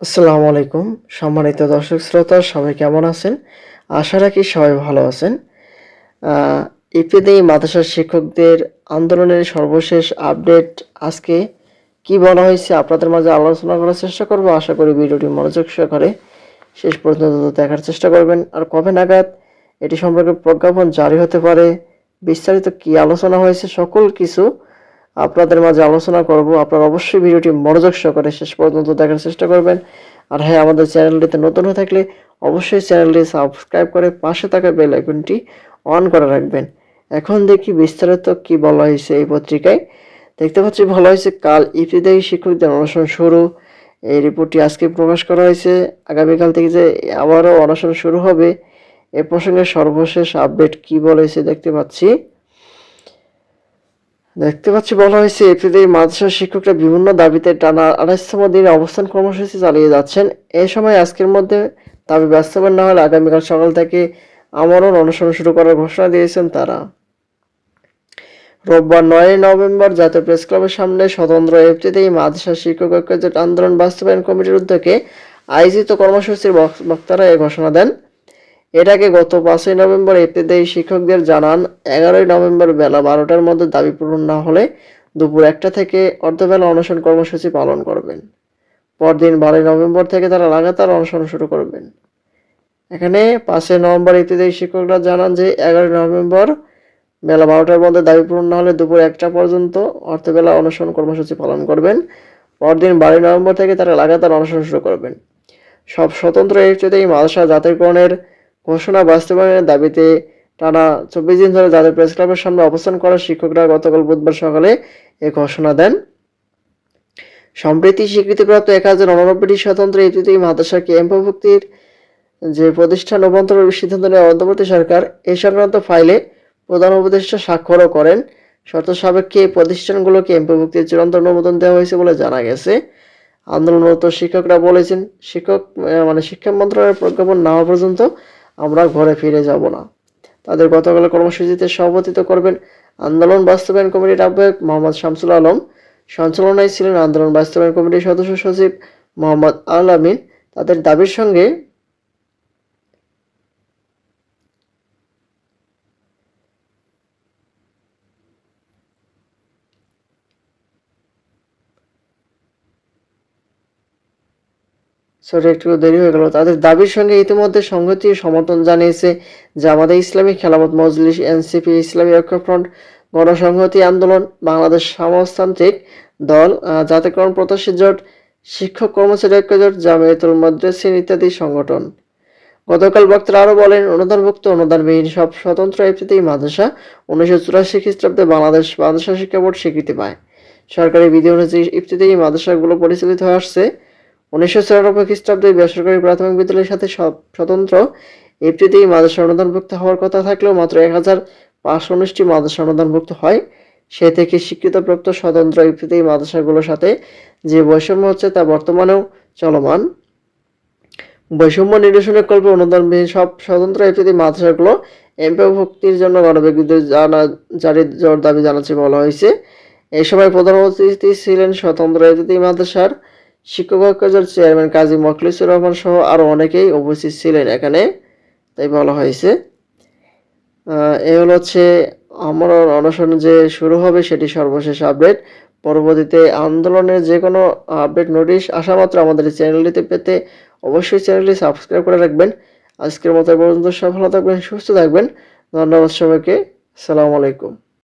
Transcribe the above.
আসসালামু আলাইকুম। সম্মানিত দর্শক শ্রোতা, সবাই কেমন আছেন? আশা রাখি সবাই ভালো আছেন। ইপিদে মাদ্রাসার শিক্ষকদের আন্দোলনের সর্বশেষ আপডেট আজকে কি বলা হয়েছে আপনাদের মাঝে আলোচনা করার চেষ্টা করব। আশা করি ভিডিওটি মনোযোগ সহকারে শেষ পর্যন্ত দেখার চেষ্টা করবেন। আর কবে নাগাদ এটি সম্পর্কে প্রজ্ঞাপন জারি হতে পারে, বিস্তারিত কি আলোচনা হয়েছে, সকল কিছু আপনাদের মাঝে আলোচনা করব। আপনারা অবশ্যই ভিডিওটি মনোযোগ সহকারে শেষ পর্যন্ত দেখার চেষ্টা করবেন। আর হ্যাঁ আমাদের চ্যানেলটিতে নতুন হয়ে থাকলে অবশ্যই চ্যানেলটি সাবস্ক্রাইব করে পাশে থাকা বেল আইকনটি অন করে রাখবেন। এখন দেখি বিস্তারিত কি বলা হয়েছে এই পত্রিকায়। দেখতে পাচ্ছি ভালো হয়েছে, কাল ইফতিদায়ী শিক্ষকদের অনশন শুরু। এই রিপোর্টটি আজকে প্রকাশ করা হয়েছে। আগামীকাল থেকে যে আবারও অনশন শুরু হবে, এ প্রসঙ্গে সর্বশেষ আপডেট কি বলেছে দেখতে পাচ্ছি। দেখতে পাচ্ছি বলা হয়েছে এপ্রিলে মাদ্রাসা শিক্ষকরা বিভিন্ন দাবিতে টানা আড়াইশতম দিনে অবস্থান কর্মসূচি চালিয়ে যাচ্ছেন। এই সময় আজকের মধ্যে দাবি বাস্তবায়ন না হলে আগামীকাল সকাল থেকে আমরণ অনুসরণ শুরু করার ঘোষণা দিয়েছেন তারা। রোববার নয় নভেম্বর জাতীয় প্রেস ক্লাবের সামনে স্বতন্ত্র এফটিতেই মাদ্রাসা শিক্ষক ঐক্যজোট আন্দোলন বাস্তবায়ন কমিটির উদ্যোগে আয়োজিত কর্মসূচির বক্তারা এ ঘোষণা দেন। আগে গত পাঁচই নভেম্বর এপ্রিলদেয়ী শিক্ষকদের জানান, এগারোই নভেম্বর বেলা বারোটার মধ্যে দাবি পূরণ না হলে দুপুর একটা থেকে অর্ধবেলা অনশন কর্মসূচি পালন করবেন। পরদিন বারোই নভেম্বর থেকে তারা লাগাতার অনশন শুরু করবেন। এখানে পাঁচই নভেম্বর এপ্রিলদেয়ী শিক্ষকরা জানান যে, এগারোই নভেম্বর বেলা বারোটার মধ্যে দাবি পূরণ না হলে দুপুর একটা পর্যন্ত অর্ধবেলা অনশন কর্মসূচি পালন করবেন। পরদিন বারোই নভেম্বর থেকে তারা লাগাতার অনশন শুরু করবেন। সব স্বতন্ত্র এই মাদ্রাসা জাতীয়করণের ঘোষণা বাস্তবায়নের দাবিতে টানা চব্বিশ দিন ধরে জাতীয় প্রেস ক্লাবের সামনে অবস্থান করা শিক্ষকরা গতকাল বুধবার সকালে এ ঘোষণা দেন। সম্প্রতি স্বীকৃতিপ্রাপ্ত এক হাজার উননব্বইটি স্বতন্ত্র ইতিতে মাদ্রাসাকে এমপভুক্তির যে প্রতিষ্ঠান অভ্যন্তরের সিদ্ধান্ত নেওয়া অন্তর্বর্তী সরকার এই সংক্রান্ত ফাইলে প্রধান উপদেষ্টা স্বাক্ষরও করেন। শর্ত সাপেক্ষে এই প্রতিষ্ঠানগুলোকে এমপিভুক্তির চূড়ান্ত অনুমোদন দেওয়া হয়েছে বলে জানা গেছে। আন্দোলনরত শিক্ষকরা বলেছেন, শিক্ষক মানে শিক্ষা মন্ত্রণালয়ের প্রজ্ঞাপন না হওয়া পর্যন্ত আমরা ঘরে ফিরে যাব না। তাদের গতকাল কর্মসূচিতে সভাপতিত্ব করবেন আন্দোলন বাস্তবায়ন কমিটির আহ্বায়ক মোহাম্মদ শামসুল আলম। সঞ্চালনায় ছিলেন আন্দোলন বাস্তবায়ন কমিটির সদস্য সচিব মোহাম্মদ আল আমিন। তাদের দাবির সঙ্গে সরি, একটু দেরি হয়ে গেল। তাদের দাবির সঙ্গে ইতিমধ্যে সংহতি সমর্থন জানিয়েছে জামাতে ইসলামী খেলামত মজলিস, এনসিপি, ইসলামী ঐক্যফ্রন্ট, গণসংহতি আন্দোলন, বাংলাদেশ সমাজতান্ত্রিক দল জাতীয়করণ প্রত্যাশী জোট, শিক্ষক কর্মচারী ঐক্য জোট, জামিয়াতুল মাদ্রাসিন ইত্যাদি সংগঠন। গতকাল বক্তারা আরও বলেন, অনুদানভুক্ত, অনুদানবিহীন সব স্বতন্ত্র এফটিতে মাদ্রাসা উনিশশো চুরাশি খ্রিস্টাব্দে বাংলাদেশ মাদ্রাসা শিক্ষা বোর্ড স্বীকৃতি পায়। সরকারি বিধি অনুযায়ী ইফতিতে মাদ্রাসাগুলো পরিচালিত হয়ে আসছে। উনিশশো চুরানব্বই খ্রিস্টাব্দে বেসরকারি প্রাথমিক বিদ্যালয়ের সাথে স্বতন্ত্র এফটিতেই মাদ্রাসা অনুদানভুক্ত হওয়ার কথা থাকলেও মাত্র এক হাজার পাঁচশো উনিশটি মাদ্রাসা অনুদানভুক্ত হয়। সে থেকে স্বীকৃতপ্রাপ্ত স্বতন্ত্র ইফতিতেই মাদ্রাসাগুলোর সাথে যে বৈষম্য হচ্ছে তা বর্তমানেও চলমান। বৈষম্য নিরসনের কল্পে অনুদানবিহীন সব স্বতন্ত্র ইফতিতেই মাদ্রাসাগুলো এমপিভুক্তির জন্য গণবিজ্ঞপ্তি জানা জারির জোর দাবি জানাচ্ছে বলা হয়েছে। এই সময় প্রধান অতিথি ছিলেন স্বতন্ত্র ইফতিতেই মাদ্রাসার শিক্ষক ঐক্যজোট চেয়ারম্যান কাজী মখলিসুর রহমান সহ আরও অনেকেই উপস্থিত ছিলেন এখানে, তাই বলা হয়েছে। এ হলো হচ্ছে আমার অনশন যে শুরু হবে সেটি সর্বশেষ আপডেট। পরবর্তীতে আন্দোলনের যে কোনো আপডেট নোটিশ আসা মাত্র আমাদের চ্যানেলটিতে পেতে অবশ্যই চ্যানেলটি সাবস্ক্রাইব করে রাখবেন। আজকের মতো পর্যন্ত সব ভালো থাকবেন, সুস্থ থাকবেন। ধন্যবাদ সবাইকে। সালামু আলাইকুম।